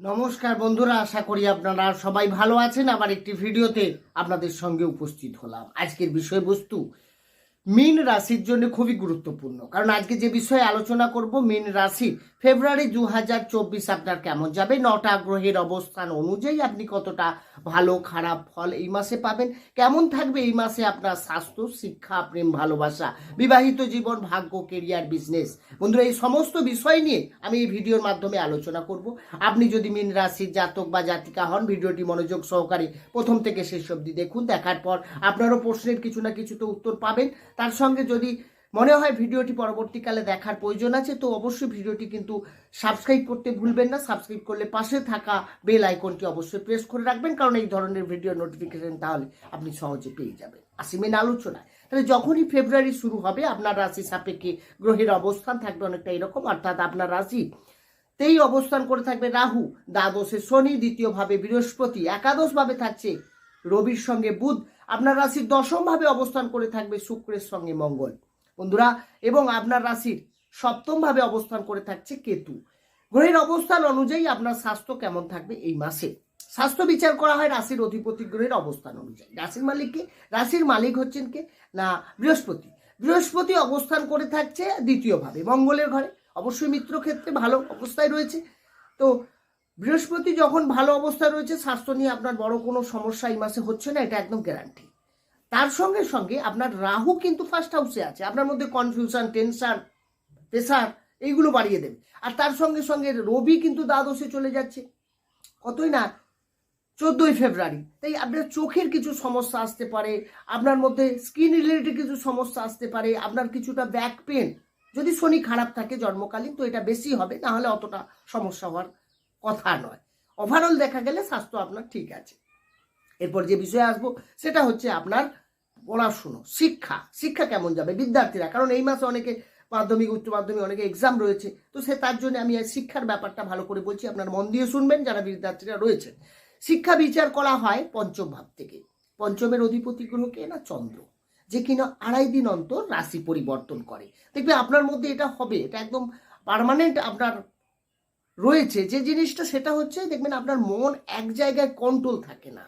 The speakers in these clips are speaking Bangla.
নমস্কার বন্ধুরা, আশা করি আপনারা সবাই ভালো আছেন। আমার একটি ভিডিওতে আপনাদের সঙ্গে উপস্থিত হলাম। আজকের বিষয়বস্তু মীন রাশির জন্য খুবই গুরুত্বপূর্ণ। কারণ আজকে যে বিষয়ে আলোচনা করব, মীন রাশি, ফেব্রুয়ারি দু হাজার চব্বিশ আপনার কেমন যাবে? নটা গ্রহের অবস্থান অনুযায়ী আপনি কতটা ভালো, খারাপ ফল এই মাসে পাবেন? কেমন থাকবে এই মাসে আপনার স্বাস্থ্য, শিক্ষা, প্রেম, ভালোবাসা, বিবাহিত জীবন, ভাগ্য কেরিয়ার বিজনেস বন্ধুরা, এই সমস্ত বিষয় নিয়ে আমি এই ভিডিওর মাধ্যমে আলোচনা করব। আপনি যদি মীন রাশির জাতক বা জাতিকা হন, ভিডিওটি মনোযোগ সহকারে প্রথম থেকে শেষ অবধি দেখুন। দেখার পর আপনারও প্রশ্নের কিছু না কিছু তো উত্তর পাবেন। তার সঙ্গে যদি মনে হয় ভিডিওটি পরবর্তীকালে দেখার প্রয়োজন আছে, তো অবশ্যই ভিডিওটি কিন্তু সাবস্ক্রাইব করতে ভুলবেন না। সাবস্ক্রাইব করলে পাশে থাকা বেল আইকনটি অবশ্যই প্রেস করে রাখবেন, কারণ এই ধরনের ভিডিও নোটিফিকেশন তাহলে আপনি সহজে পেয়ে যাবেন। আসি মেন আলোচনায়। তাহলে যখনই ফেব্রুয়ারি শুরু হবে, আপনার রাশি সাপেক্ষে গ্রহের অবস্থান থাকবে অনেকটা এরকম, অর্থাৎ আপনার রাশি তেই অবস্থান করে থাকবে রাহু, দ্বাদশে শনি, দ্বিতীয়ভাবে বৃহস্পতি, একাদশভাবে থাকছে রবির সঙ্গে বুধ আপনার রাশির দশমভাবে অবস্থান করে থাকবে শুক্রের সঙ্গে মঙ্গল। বন্ধুরা, এবং আপনার রাশির সপ্তমভাবে অবস্থান করে থাকছে কেতু। গ্রহের অবস্থান অনুযায়ী আপনার স্বাস্থ্য কেমন থাকবে এই মাসে? স্বাস্থ্য বিচার করা হয় রাশির অধিপতি গ্রহের অবস্থান অনুযায়ী। রাশির মালিককে রাশির মালিক হচ্ছেন কে? না, বৃহস্পতি। বৃহস্পতি অবস্থান করে থাকছে দ্বিতীয়ভাবে, মঙ্গলের ঘরে। অবশ্যই মিত্র ক্ষেত্রে ভালো অবস্থায় রয়েছে। তো বৃহস্পতি যখন ভালো অবস্থায় রয়েছে, স্বাস্থ্য নিয়ে আপনার বড় কোনো সমস্যা এই মাসে হচ্ছে না, এটা একদম গ্যারান্টি তার সঙ্গে সঙ্গে আপনার রাহু কিন্তু ফার্স্ট হাউসে আছে, আপনার মধ্যে কনফিউশন টেনশন প্রেশার এইগুলো বাড়িয়ে দেবে। আর তার সঙ্গে সঙ্গে রবি কিন্তু দ্বাদশে চলে যাচ্ছে, কতই না, চোদ্দোই ফেব্রুয়ারি। তাই আপনার চোখের কিছু সমস্যা আসতে পারে, আপনার মধ্যে স্কিন রিলেটেড কিছু সমস্যা আসতে পারে, আপনার কিছুটা ব্যাক পেন যদি শনি খারাপ থাকে জন্মকালীন, তো এটা বেশি হবে, না হলে অতটা সমস্যা হওয়ার কথা নয়। ওভারঅল দেখা গেলে স্বাস্থ্য আপনার ঠিক আছে। এরপর যে বিষয়ে আসব, সেটা হচ্ছে আপনার পড়াশুনো, শিক্ষা। শিক্ষা কেমন যাবে? বিদ্যার্থীরা, কারণ এই মাসে অনেকে মাধ্যমিক, উচ্চ মাধ্যমিক, অনেকে এক্সাম রয়েছে। তো সে তার জন্য আমি শিক্ষার ব্যাপারটা ভালো করে বলছি। আপনার মন দিয়ে শুনবেন যারা বিদ্যার্থীরা রয়েছে শিক্ষা বিচার করা হয় পঞ্চম ভাব থেকে। পঞ্চমের অধিপতি গ্রহ কে? না, চন্দ্র। যে কিনা আড়াই দিন অন্তর রাশি পরিবর্তন করে। দেখবে আপনার মধ্যে এটা হবে, এটা একদম পার্মানেন্ট আপনার রয়েছে, যে জিনিসটা সেটা হচ্ছে, দেখবেন আপনার মন এক জায়গায় কন্ট্রোল থাকে না।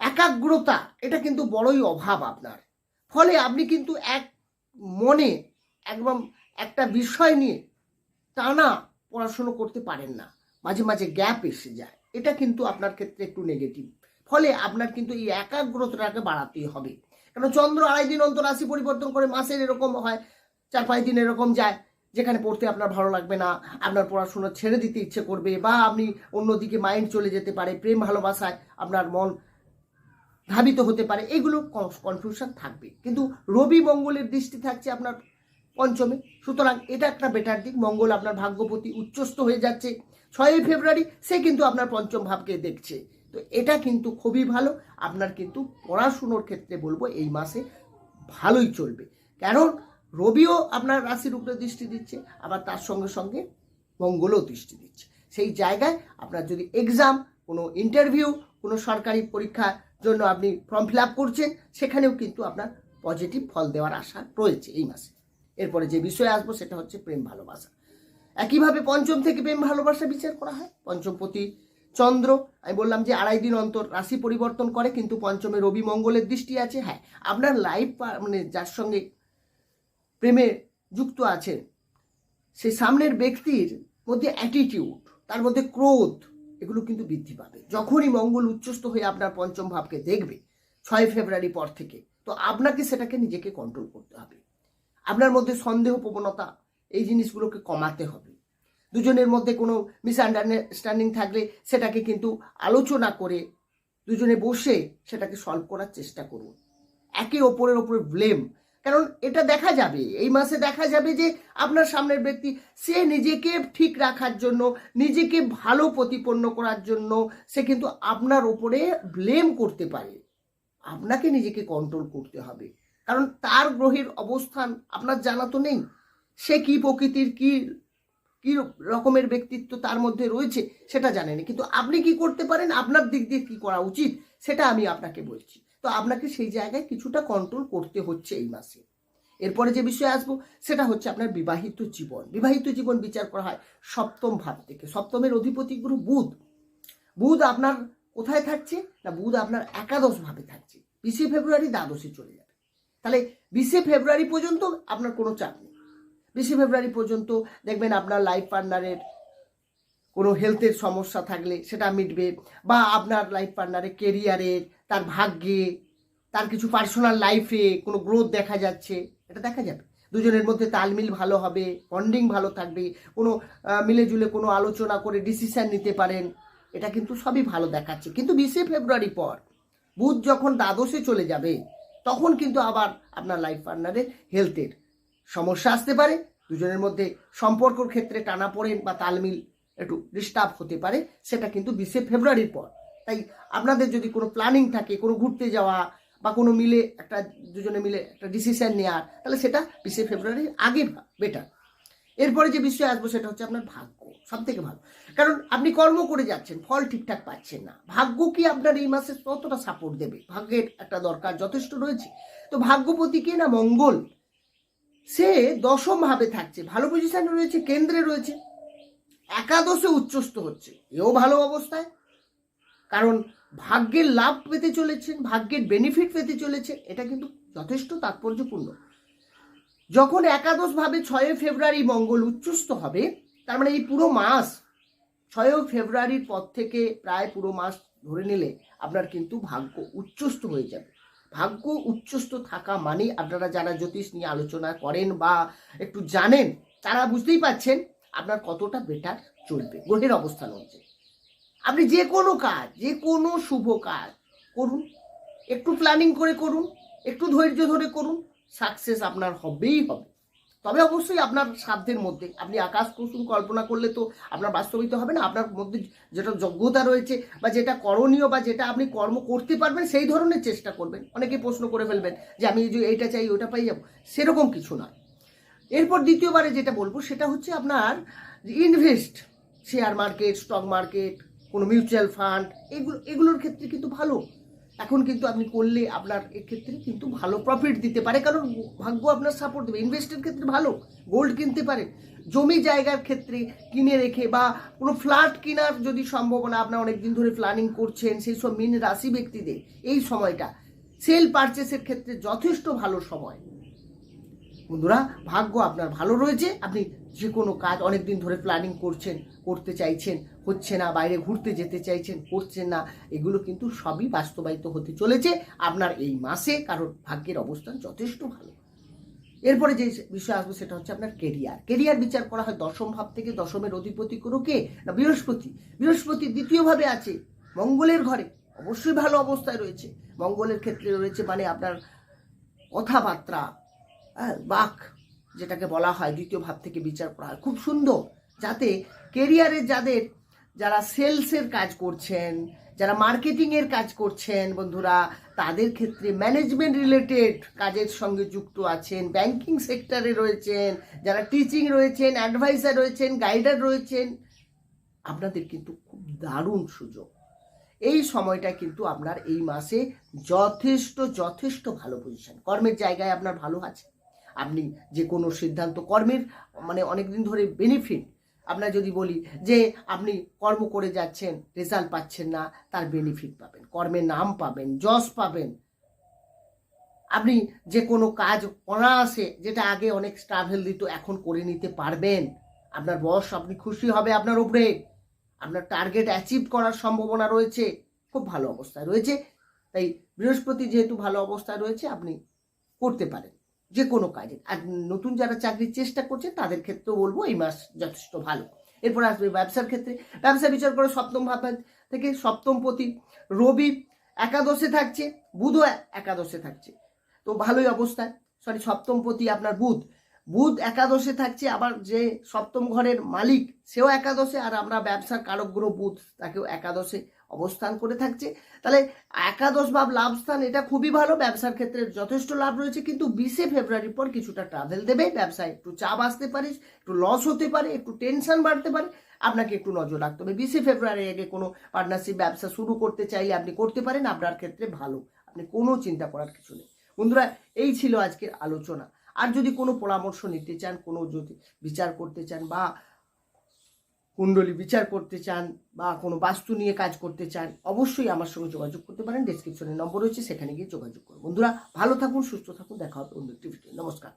একাগ্রতা, এটা কিন্তু বড়ই অভাব আপনার। ফলে আপনি কিন্তু এক মনে একদম একটা বিষয় নিয়ে টানা পড়াশুনো করতে পারেন না। মাঝে মাঝে গ্যাপ এসে যায়। এটা কিন্তু আপনার ক্ষেত্রে একটু নেগেটিভ ফলে আপনার কিন্তু এই একাগ্রতাটাকে বাড়াতেই হবে। কারণ চন্দ্র আড়াই দিন অন্তর রাশি পরিবর্তন করে মাসের এরকম হয়, চার পাঁচ দিন এরকম যায়। যেখানে পড়তে আপনার ভালো লাগবে না, আপনার পড়াশোনা ছেড়ে দিতে ইচ্ছে করবে, বা আপনি অন্যদিকে মাইন্ড চলে যেতে পারে, প্রেম ভালোবাসায় আপনার মন ধাবিত হতে পারে, এগুলো কনফিউশন থাকবে। কিন্তু রবি মঙ্গলের দৃষ্টি থাকছে আপনার পঞ্চমে। সুতরাং এটা একটা বেটার দিক। মঙ্গল আপনার ভাগ্যপতি উচ্চস্ত হয়ে যাচ্ছে। ছয়ই ফেব্রুয়ারি, সে কিন্তু আপনার পঞ্চম ভাবকে দেখছে। তো এটা কিন্তু খুবই ভালো। আপনার কিন্তু পড়াশুনোর ক্ষেত্রে বলব এই মাসে ভালোই চলবে। কারণ রবিও আপনার রাশির উপরে দৃষ্টি দিচ্ছে, আবার তার সঙ্গে সঙ্গে মঙ্গলও দৃষ্টি দিচ্ছে। সেই জায়গায় আপনার যদি এক্সাম কোনো ইন্টারভিউ কোনো সরকারি পরীক্ষার জন্য আপনি ফর্ম ফিল আপ করছেন, সেখানেও কিন্তু আপনার পজিটিভ ফল দেওয়ার আশা রয়েছে এই মাসে। এরপরে যে বিষয়ে আসব সেটা হচ্ছে প্রেম ভালোবাসা। একইভাবে পঞ্চম থেকে প্রেম ভালোবাসা বিচার করা হয়। পঞ্চমপতি চন্দ্র, আমি বললাম যে আড়াই দিন অন্তর রাশি পরিবর্তন করে, কিন্তু পঞ্চমে রবি মঙ্গলের দৃষ্টি আছে। হ্যাঁ আপনার লাইফ মানে যার সঙ্গে প্রেমে যুক্ত আছেন। সেই সামনের ব্যক্তির মধ্যে অ্যাটিটিউড তার মধ্যে ক্রোধ, এগুলো কিন্তু বৃদ্ধি পাবে। যখনই মঙ্গল উচ্চস্থ হয়ে আপনার পঞ্চম ভাবকে দেখবে, ছয় ফেব্রুয়ারি পর থেকে, তো আপনাকে সেটাকে নিজেকে কন্ট্রোল করতে হবে। আপনার মধ্যে সন্দেহ প্রবণতা, এই জিনিসগুলোকে কমাতে হবে। দুজনের মধ্যে কোনো মিসআন্ডারস্ট্যান্ডিং থাকলে সেটাকে কিন্তু আলোচনা করে দুজনে বসে সেটাকে সলভ করার চেষ্টা করুন। একে ওপরের ওপরে ব্লেম কারণ এটা দেখা যাবে। এই মাসে দেখা যাবে যে আপনার সামনের ব্যক্তি, সে নিজেকে ঠিক রাখার জন্য, নিজেকে ভালো প্রতিপন্ন করার জন্য সে কিন্তু আপনার ওপরে ব্লেম করতে পারে। আপনাকে নিজেকে কন্ট্রোল করতে হবে। কারণ তার গ্রহের অবস্থান আপনার জানা তো নেই। সে কি প্রকৃতির, কি কি রকমের ব্যক্তিত্ব তার মধ্যে রয়েছে সেটা জানেন। কিন্তু আপনি কি করতে পারেন? আপনার দিক দিয়ে কি করা উচিত? সেটা আমি আপনাকে বলছি। তো আপনাকে সেই জায়গায় কিছুটা কন্ট্রোল করতে হচ্ছে এই মাসে। এরপরে যে বিষয়ে আসব, সেটা হচ্ছে আপনার বিবাহিত জীবন। বিবাহিত জীবন বিচার করা হয় সপ্তম ভাব থেকে। সপ্তমের অধিপতি গুরু বুধ। বুধ আপনার কোথায় থাকছে না বুধ আপনার একাদশ ভাবে থাকছে? বিশে ফেব্রুয়ারি দ্বাদশে চলে যাবে। তাহলে বিশে ফেব্রুয়ারি পর্যন্ত আপনার কোনো চাপ নেই। বিশে ফেব্রুয়ারি পর্যন্ত দেখবেন আপনার লাইফ পার্টনারের কোনো হেলথের সমস্যা থাকলে সেটা মিটবে বা আপনার লাইফ পার্টনারের কেরিয়ারের তার ভাগ্যে, তার কিছু পার্সোনাল লাইফে কোনো গ্রোথ দেখা যাচ্ছে, এটা দেখা যাবে। দুজনের মধ্যে তালমিল ভালো হবে বন্ডিং ভালো থাকবে, কোনো মিলেজুলে কোনো আলোচনা করে ডিসিশন নিতে পারেন, এটা কিন্তু সবই ভালো দেখাচ্ছে। কিন্তু বিশে ফেব্রুয়ারি পর, বুধ যখন দ্বাদশে চলে যাবে, তখন কিন্তু আবার আপনার লাইফ পার্টনারের হেলথের সমস্যা আসতে পারে। দুজনের মধ্যে সম্পর্কর ক্ষেত্রে টানা পড়েন বা তালমিল একটু ডিস্টার্ব হতে পারে, সেটা কিন্তু বিশে ফেব্রুয়ারির পর। তাই আপনাদের যদি কোনো প্ল্যানিং থাকে, কোনো ঘুরতে যাওয়া বা কোনো মিলে একটা, দুজনে মিলে একটা ডিসিশান নেওয়ার তাহলে সেটা বিশে ফেব্রুয়ারির আগে বেটার এরপরে যে বিষয় আসব সেটা হচ্ছে আপনার ভাগ্য সব থেকে ভালো। কারণ আপনি কর্ম করে যাচ্ছেন, ফল ঠিকঠাক পাচ্ছেন না। ভাগ্য কি আপনার এই মাসে ততটা সাপোর্ট দেবে? ভাগ্যের একটা দরকার যথেষ্ট রয়েছে। তো ভাগ্যপতি কে না? মঙ্গল। সে দশম ভাবে থাকছে, ভালো পজিশনে রয়েছে, কেন্দ্রে রয়েছে। একাদশে উচ্চস্থ হচ্ছে। এও ভালো অবস্থায়। কারণ ভাগ্যের লাভ পেতে চলেছেন, ভাগ্যের বেনিফিট পেতে চলেছে এটা কিন্তু যথেষ্ট তাৎপর্যপূর্ণ। যখন একাদশ ভাবে ছয় ফেব্রুয়ারি মঙ্গল উচ্চস্ত হবে, তার মানে এই পুরো মাস ছয় ফেব্রুয়ারির পর থেকে প্রায় পুরো মাস ধরে নিলে আপনার কিন্তু ভাগ্য উচ্চস্ত হয়ে যাবে। ভাগ্য উচ্চস্ত থাকা মানে আপনারা যারা জ্যোতিষ নিয়ে আলোচনা করেন বা একটু জানেন, তারা বুঝতেই পাচ্ছেন আপনার কতটা বেটার চলবে, গ্রহের অবস্থান অনুযায়ী। আপনি যে কোনো কাজ, যে কোনো শুভ কাজ করুন। একটু প্ল্যানিং করে করুন, একটু ধৈর্য ধরে করুন সাকসেস আপনার হবেই হবে। তবে অবশ্যই আপনার সাধ্যের মধ্যে, আপনি আকাশ কুসুম কল্পনা করলে তো আপনার বাস্তবিত হবে না, আপনার মধ্যে যেটা যোগ্যতা রয়েছে বা যেটা করণীয় বা যেটা আপনি কর্ম করতে পারবেন, সেই ধরনের চেষ্টা করবেন। অনেকে প্রশ্ন করে ফেলবেন যে আমি যে এইটা চাই ওটা পাই যাব। সেরকম কিছু নয়। এরপর দ্বিতীয়বারে যেটা বলব, সেটা হচ্ছে আপনার invest share market stock market কোনো মিউচুয়াল ফান্ড এগুলো, এগুলোর ক্ষেত্রে কিন্তু ভালো। এখন কিন্তু আপনি করলে আপনার এক্ষেত্রে কিন্তু ভালো প্রফিট দিতে পারে, কারণ ভাগ্য আপনার সাপোর্ট দেবে। ইনভেস্টের ক্ষেত্রে ভালো গোল্ড কিনতে পারেন জমি জায়গার ক্ষেত্রে কিনে রেখে বা কোনো ফ্ল্যাট কেনার যদি সম্ভাবনা, আপনার অনেক দিন ধরে প্ল্যানিং করছেন, সেই সব মিন রাশি ব্যক্তিদের, এই সময়টা। সেল পারচেসের ক্ষেত্রে যথেষ্ট ভালো সময়। বন্ধুরা, ভাগ্য আপনার ভালো রয়েছে, আপনি যে কোনো কাজ অনেক দিন ধরে প্ল্যানিং করছেন, করতে চাইছেন, হচ্ছে না, বাইরে ঘুরতে যেতে চাইছেন, করছেন না, এগুলো কিন্তু সবই বাস্তবায়িত হতে চলেছে। আপনার এই মাসে কারণ ভাগ্যের অবস্থান যথেষ্ট ভালো। এরপরে যে বিষয় আসবে সেটা হচ্ছে আপনার কেরিয়ার কেরিয়ার বিচার করা হয় দশম ভাব থেকে দশমের অধিপতি কোনো কে? না, বৃহস্পতি। বৃহস্পতি দ্বিতীয়ভাবে আছে, মঙ্গলের ঘরে। অবশ্যই ভালো অবস্থায় রয়েছে। মঙ্গলের ক্ষেত্রে রয়েছে মানে আপনার কথাবার্তা হ্যাঁ বাক যেটাকে বলা হয় দ্বিতীয় ভাব থেকে বিচার করা হয়। খুব সুন্দর। যাতে কেরিয়ারে যাদের, যারা সেলসের কাজ করছেন, যারা মার্কেটিংয়ের কাজ করছেন, বন্ধুরা, তাদের ক্ষেত্রে ম্যানেজমেন্ট রিলেটেড কাজের সঙ্গে যুক্ত আছেন ব্যাংকিং সেক্টরে রয়েছেন, যারা টিচিং রয়েছেন অ্যাডভাইসার রয়েছেন গাইডার রয়েছেন, আপনাদের কিন্তু খুব দারুণ সুযোগ। এই সময়টা কিন্তু আপনার এই মাসে যথেষ্ট যথেষ্ট ভালো পজিশন কর্মের জায়গায় আপনার ভালো আছে। আপনি যে কোনো সিদ্ধান্ত কর্মের মানে অনেকদিন ধরে বেনিফিট আপনার যদি বলি যে আপনি কর্ম করে যাচ্ছেন রেজাল্ট পাচ্ছেন না, তার বেনিফিট পাবেন। কর্মের নাম পাবেন, যশ পাবেন। আপনি যে কোনো কাজ অনায়াসে, যেটা আগে অনেক স্ট্রাভেল দিত এখন করে নিতে পারবেন। আপনার বস আপনি খুশি হবে আপনার উপরে। আপনার টার্গেট অ্যাচিভ করার সম্ভাবনা রয়েছে। খুব ভালো অবস্থায় রয়েছে। তাই বৃহস্পতি যেহেতু ভালো অবস্থায় রয়েছে, আপনি করতে পারেন। যে কোনো কাজে। আর নতুন যারা চাকরির চেষ্টা করছে, তাদের ক্ষেত্রেও বলব এই মাস যথেষ্ট ভালো। এরপর আসবে ব্যবসার ক্ষেত্রে। ব্যবসা বিচার করে সপ্তম ভাব থেকে সপ্তম পতি। রবি একাদশে থাকছে, বুধও একাদশে থাকছে। তো ভালোই অবস্থায় সরি, সপ্তম পতি আপনার বুধ। বুধ একাদশে থাকছে, আবার যে সপ্তম ঘরের মালিক সেও একাদশে, আর আমরা ব্যবসার কারক গ্রহ বুধ তাকেও একাদশে অবস্থান করে থাকছে। তাহলে একাদশ ভাব লাভ স্থান, এটা খুবই ভালো, ব্যবসার ক্ষেত্রে যথেষ্ট লাভ রয়েছে, কিন্তু বিশে ফেব্রুয়ারির পর কিছুটা ট্রাভেল দেবে, ব্যবসায় একটু চাপ আসতে পারে, একটু লস হতে পারে, একটু টেনশন বাড়তে পারে, আপনাকে একটু নজর রাখতে হবে। বিশে ফেব্রুয়ারি আগে কোনো পার্টনারশিপ ব্যবসা শুরু করতে চাইলে আপনি করতে পারেন, আপনার ক্ষেত্রে ভালো, আপনি কোনো চিন্তা করার কিছু নেই। বন্ধুরা, এই ছিল আজকের আলোচনা। আর যদি কোনো পরামর্শ নিতে চান, কোনো যদি বিচার করতে চান বা কুণ্ডলী বিচার করতে চান বা কোনো বাস্তু নিয়ে কাজ করতে চান, অবশ্যই আমার সঙ্গে যোগাযোগ করতে পারেন। ডেসক্রিপশনে নম্বর রয়েছে, সেখানে গিয়ে যোগাযোগ করুন। বন্ধুরা, ভালো থাকুন, সুস্থ থাকুন, দেখা হবে অন্য একটি ভিডিও নমস্কার।